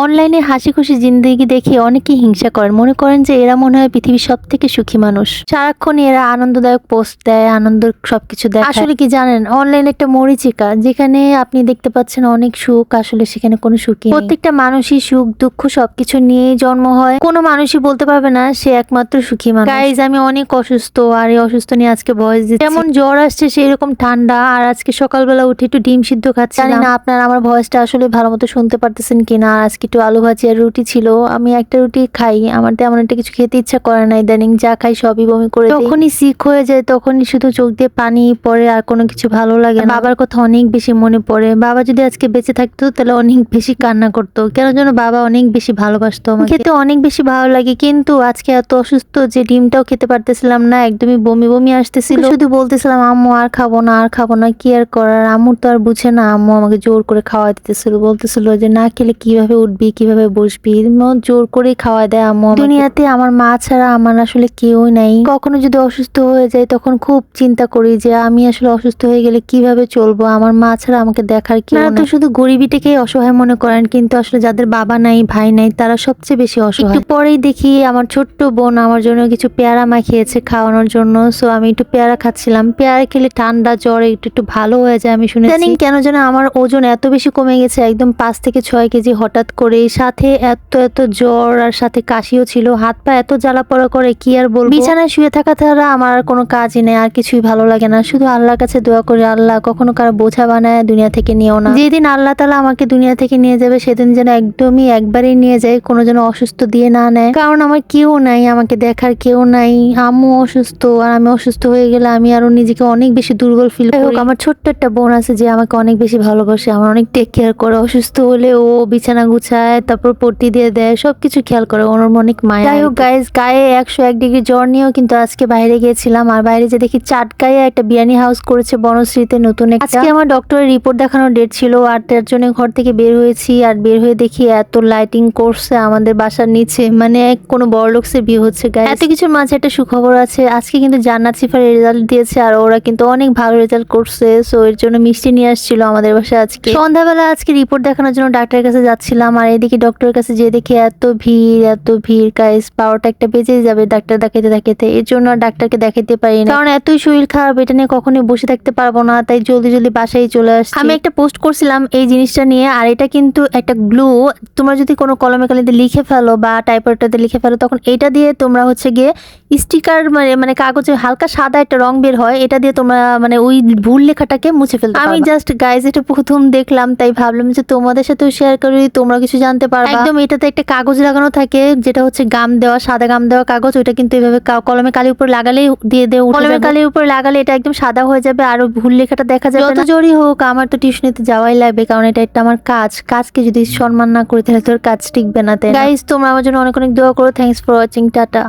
অনলাইনে হাসি খুশি জিন্দগি দেখে অনেকেই হিংসা করেন। মনে করেন যে এরা মনে হয় পৃথিবীর সব থেকে সুখী মানুষ। সারাক্ষণ এরা আনন্দদায়ক পোস্ট দেয় আনন্দ সবকিছু দেয় আসলে কি জানেন অনলাইন একটা মরিচিকা যেখানে আপনি দেখতে পাচ্ছেন অনেক সুখ আসলে সেখানে কোনো সুখী প্রত্যেকটা মানুষই সুখ দুঃখ সবকিছু নিয়েই জন্ম হয়। কোনো মানুষই বলতে পারবে না সে একমাত্র সুখী মানুষ। গাইজ আমি অনেক অসুস্থ আর এই অসুস্থ নিয়ে আজকে ভয়েস দিচ্ছি। যেমন জ্বর আসছে সেই রকম ঠান্ডা আর আজকে সকালবেলা উঠে একটু ডিম সিদ্ধ খাচ্ছি জানি না আপনারা আমার ভয়েসটা আসলে ভালো মতো শুনতে পারতেছেন কিনা আজকে একটু আলু ভাজি আর রুটি ছিল আমি একটা রুটি খাই আমার তেমন একটা কিছু খেতে ইচ্ছা করে না ইদানিং যা খাই সবই বমি করে দিই। যখনই সিক হয়ে যায় তখনই শুধু চোখ দিয়ে পানি পড়ে আর কোনো কিছু ভালো লাগে না। বাবার কথা অনেক বেশি মনে পড়ে বাবা যদি আজকে বেঁচে থাকতো তাহলে অনেক বেশি কান্না করতো কেন যেন বাবা অনেক বেশি ভালোবাসতো আমাকে। খেতে অনেক বেশি ভালো লাগে কিন্তু আজকে এত অসুস্থ যে ডিমটাও খেতে পারতেছিলাম না একদমই বমি বমি আসতেছিল। শুধু বলতেছিলাম আম্মু আর খাব না আর খাব না কি আর করার? আম্মুর তো আর বুঝে না আম্মু আমাকে জোর করে খাওয়া দিতেছিল বলতেছিল যে না খেলে কীভাবে উঠবি কীভাবে বসবি জোর করেই খাওয়া দেয় আমাকে। দুনিয়াতে আমার মা ছাড়া আমার আসলে কেউই নাই। কখনো যদি অসুস্থ হয়ে যায় তখন খুব চিন্তা করি যে আমি আসলে অসুস্থ হয়ে গেলে কীভাবে চলবো আমার মা ছাড়া আমাকে দেখার কেউ না তো শুধু গরিবিটাকেই অসহায় মনে করেন কিন্তু আসলে যাদের বাবা নাই ভাই নাই তারা সবচেয়ে বেশি অসহায়। একটু পরেই দেখি আমার ছোট্ট বোন আমার জন্য কিছু পেয়ারা মাখিয়েছে খাওয়ানোর জন্য। সো আমি একটু পেয়ারা খাচ্ছিলাম। পেয়ারা খেলে ঠান্ডা জ্বর একটু একটু ভালো হয়ে যায় আমি শুনেছি। জানি কেন যেন আমার ওজন এত বেশি কমে গেছে একদম পাঁচ থেকে ছয় কেজি হঠাৎ করে সাথে এত এত জ্বর আর সাথে কাশিও ছিল হাত পা এত জ্বালা পড়া করে কি আর বলব? বিছানায় শুয়ে থাকা ছাড়া আমার আর কোনো কাজই নেই আর কিছুই ভালো লাগে না। শুধু আল্লাহর কাছে দোয়া করে আল্লাহ কখনো কারও বোঝা বানায় দুনিয়া থেকে নিও না। যেদিন আল্লাহ তালা আমাকে দুনিয়া থেকে নিয়ে যাবে সেদিন যেন একদমই একবারেই নিয়ে যায় কোনো যেন অসুস্থ দিয়ে না নেয়। কারণ আমার কেউ নাই আমাকে দেখার কেউ নাই আম্মু অসুস্থ আর আমি অসুস্থ হয়ে গেলে আমি আরও নিজেকে অনেক বেশি দুর্বল ফিল করি। আমার ছোট্ট একটা বোন আছে যে আমাকে অনেক বেশি ভালোবাসে আমার অনেক টেক কেয়ার করে অসুস্থ হলে ও বিছানা গুছায় তারপর পট্টি দিয়ে দেয় সবকিছু খেয়াল করে ওর অনেক মায়া। যাই হোক গায়ে গায়ে একশো এক ডিগ্রি জ্বর নিয়েও কিন্তু আজকে বাইরে গিয়েছিলাম আর বাইরে যে দেখি চাটগাঁয়ে একটা বিরিয়ানি হাউস করেছে বনশ্রীতে নতুন একটা। আজকে আমার ডক্টরের রিপোর্ট দেখানোর ডেট ছিল আর তার জন্য ঘর থেকে বের হয়েছি আর বের হয়ে দেখি এত লাইটিং করছে আমাদের বাসার নিচে মানে কোনো বড় লোকসের বিয়ে হচ্ছে গায়ে এত কিছুর মাঝে একটা সুখবর আছে আজকে কিন্তু জান্নাত সিফার রেজাল্ট দিয়েছে আর ওরা কিন্তু অনেক ভালো রেজাল্ট করছে সো এর জন্য মিষ্টি নিয়ে আসছিল আমাদের বাসায় আজকে। সন্ধ্যাবেলা আজকে রিপোর্ট দেখানোর জন্য ডাক্তারের কাছে যাচ্ছিলাম আর এদিকে ডক্টরের কাছে যেয়ে দেখি এত ভিড় এত ভিড়। গাইস বারোটা একটা বেজেই যাবে ডাক্তার দেখাতে দেখাতে এর জন্য ডাক্তারকে দেখাতে পারি না। কারণ এতই শরীর খারাপ, এটা নিয়ে কখনোই বসে থাকতে পারব না, তাই জলদি জলদি বাসায় চলে আসছি। আমি একটা পোস্ট করছিলাম এই জিনিসটা নিয়ে, আর এটা কিন্তু একটা গ্লু তোমরা যদি কোনো কলমে কালিতে লিখে ফেলো বা টাইপারটাতে লিখে ফেলো, তখন এটা দিয়ে তোমরা হচ্ছে গিয়ে স্টিকার মানে মানে কাগজে হালকা সাদা একটা রং বের হয় এটা দিয়ে তোমরা মানে ওই ভুল লেখাটাকে মুছে ফেলতে আমি জাস্ট গাইজ এটা প্রথম দেখলাম তাই ভাবলাম যে তোমাদের সাথেও শেয়ার করি তোমরা কিছু জানতে পারবে। একদম এটাতে একটা কাগজ লাগানো থাকে যেটা হচ্ছে গাম দেওয়া সাদা গাম দেওয়া কাগজ ওইটা কিন্তু এভাবে কলমে কালির উপর লাগালেই দিয়ে দেয় কলমে কালির উপর লাগালে এটা একদম সাদা হয়ে যাবে আর ভুল লেখাটা দেখা যাবে যত জোরই হোক আমার তো টিউশনিতে যাওয়াই লাগবে কারণ এটা একটা আমার কাজ। কাজকে যদি সম্মান না করি তাহলে তোর কাজ টিকবে না তাই গাইজ তোমরা আমার জন্য অনেক অনেক দোয়া করো থ্যাংকস ফর ওয়াচিং টাটা।